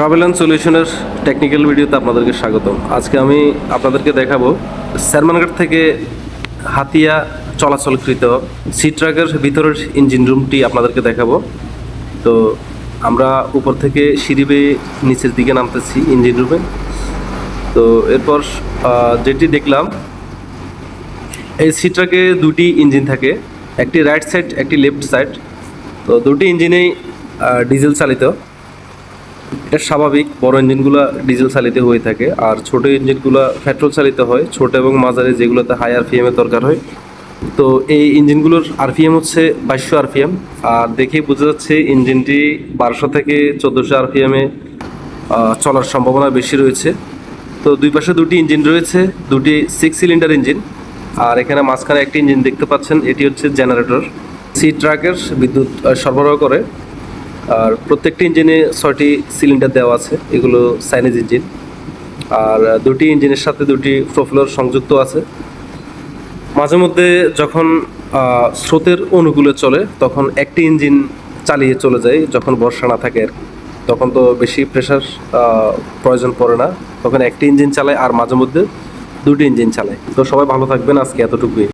Travel and সলিউশনের technical ভিডিওতে আপনাদেরকে স্বাগতম। আজকে আমি আপনাদেরকে দেখাবো স্যারমানঘাট থেকে হাতিয়া চলাচলকৃত সি ট্রাকের ভিতরের ইঞ্জিন রুমটি আপনাদেরকে দেখাবো। তো আমরা উপর থেকে সিঁড়ি বেয়ে নিচের দিকে নামতেছি ইঞ্জিন রুমে তো এরপর যেটি দেখলাম, এই সি ট্রাকে দুটি ইঞ্জিন থাকে, একটি রাইট সাইড একটি লেফট সাইড তো দুটি ইঞ্জিনেই ডিজেল চালিত। এটা স্বাভাবিক, বড় ইঞ্জিনগুলো ডিজেল চালিত হয়ে থাকে আর ছোট ইঞ্জিনগুলো পেট্রোল চালিত হয়। ছোট এবং মাঝারি যেগুলোতে হাই আরপিএম এর দরকার হয়। তো এই ইঞ্জিনগুলোর আরপিএম হচ্ছে বাইশশো আরপিএম আর দেখেই বোঝা যাচ্ছে ইঞ্জিনটি বারোশো থেকে চোদ্দোশো আরপিএমে চলার সম্ভাবনা বেশি রয়েছে। তো দুই পাশে দুটি ইঞ্জিন রয়েছে, দুটি সিক্স সিলিন্ডার ইঞ্জিন আর এখানে মাঝখানে একটি ইঞ্জিন দেখতে পাচ্ছেন, এটি হচ্ছে জেনারেটর সি ট্রাকের বিদ্যুৎ সরবরাহ করে। আর প্রত্যেকটি ইঞ্জিনে ছয়টি সিলিন্ডার দেওয়া আছে, এগুলো সাইনিজ ইঞ্জিন আর দুটি ইঞ্জিনের সাথে দুটি প্রোফ্লোর সংযুক্ত আছে। মাঝে মধ্যে যখন স্রোতের অনুকূলে চলে, তখন একটি ইঞ্জিন চালিয়ে চলে যায়, যখন বর্ষা না থাকে আর তখন তো বেশি প্রেশার প্রয়োজন পড়ে না। তখন একটি ইঞ্জিন চালায় আর মাঝে মধ্যে দুটি ইঞ্জিন চালায়। তো সবাই ভালো থাকবেন আজকে এতটুকুই।